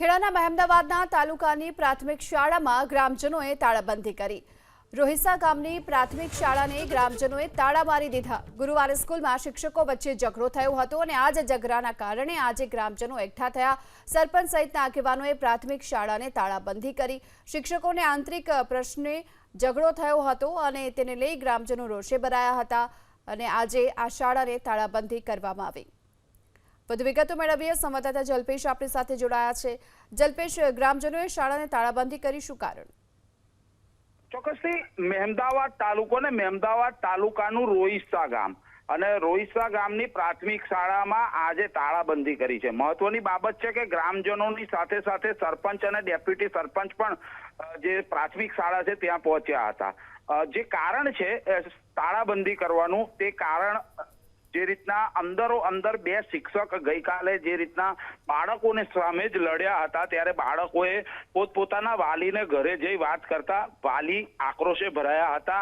ખેડાના મહેમદાવાદના તાલુકાની પ્રાથમિક શાળામાં ગ્રામજનોએ તાળાબંધી કરી. રોહિસા ગામની પ્રાથમિક શાળાને ગ્રામજનોએ તાળા મારી દીધા. ગુરુવારે સ્કૂલમાં શિક્ષકો વચ્ચે ઝઘડો થયો હતો અને આ જ ઝઘડાના કારણે આજે ગ્રામજનો એકઠા થયા. સરપંચ સહિતના આગેવાનોએ પ્રાથમિક શાળાને તાળાબંધી કરી. શિક્ષકોને આંતરિક પ્રશ્ને ઝઘડો થયો હતો અને તેને લઈ ગ્રામજનો રોષે ભરાયા હતા અને આજે આ શાળાને તાળાબંધી કરવામાં આવી. વધુ વિગતો મેળવીએ, સંવાદદાતા જલ્પેશ આપણી સાથે જોડાયા છે. જલ્પેશ, ગ્રામજનોએ શાળાને તાળાબંધી કરી શું કારણ? ચોક્કસથી મહેમદાવાદ તાલુકો ને મહેમદાવાદ તાલુકાનું રોઈસા ગામ અને રોઈસા ગામની પ્રાથમિક શાળામાં આજે તાળાબંધી કરી છે. મહત્વની બાબત છે કે ગ્રામજનોની સાથે સાથે સરપંચ અને ડેપ્યુટી સરપંચ પણ જે પ્રાથમિક શાળા છે ત્યાં પહોંચ્યા હતા. જે કારણ છે તાળાબંધી કરવાનું, તે કારણ જે રીતના અંદરો અંદર બે શિક્ષક ગઈકાલે જે રીતના બાળકોને સામે જ લડ્યા હતા, ત્યારે બાળકોએ પોતપોતાના વાલીને ઘરે જઈ વાત કરતા વાલી આક્રોશે ભરાયા હતા.